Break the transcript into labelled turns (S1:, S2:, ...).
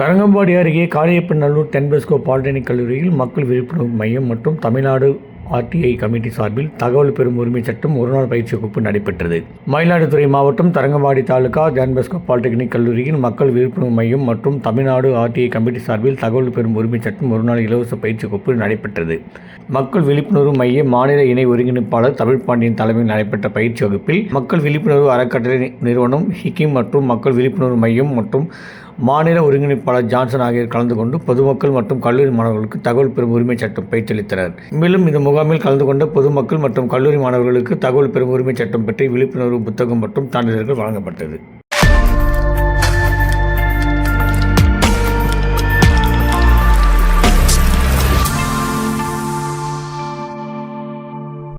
S1: தரங்கம்பாடி அருகே காளியப்பநல்லூர் தென்பெஸ்கோ பாலிடெக்னிக் கல்லூரியில் மக்கள் விழிப்புணர்வு மையம் மற்றும் தமிழ்நாடு ஆர்டிஐ கமிட்டி சார்பில் தகவல் பெறும் உரிமை சட்டம் ஒருநாள் பயிற்சி வகுப்பு நடைபெற்றது. மயிலாடுதுறை மாவட்டம் தரங்கம்பாடி தாலுகா ஜான்பெஸ்கோ பாலிடெக்னிக் கல்லூரியில் மக்கள் விழிப்புணர்வு மையம் மற்றும் தமிழ்நாடு ஆர்டிஐ கமிட்டி சார்பில் தகவல் பெறும் உரிமை சட்டம் ஒருநாள் இலவச பயிற்சி வகுப்பு நடைபெற்றது. மக்கள் விழிப்புணர்வு மைய மாநில இணை ஒருங்கிணைப்பாளர் தமிழ் பாண்டியன் தலைமையில் நடைபெற்ற பயிற்சி வகுப்பில் மக்கள் விழிப்புணர்வு அறக்கட்டளை நிறுவனம் ஹிக்கிம் மற்றும் மக்கள் விழிப்புணர்வு மையம் மற்றும் மாநில ஒருங்கிணைப்பாளர் ஜான்சன் ஆகியோர் கலந்து கொண்டு பொதுமக்கள் மற்றும் கல்லூரி மாணவர்களுக்கு தகவல் பெறும் உரிமை சட்டம் பயிற்சியளித்தனர் மேலும் இந்த முகாமில் கலந்து கொண்ட பொதுமக்கள் மற்றும் கல்லூரி மாணவர்களுக்கு தகவல் பெறும் உரிமை சட்டம் பற்றி விழிப்புணர்வு புத்தகம் மற்றும் சான்றிதழ்கள் வழங்கப்பட்டது.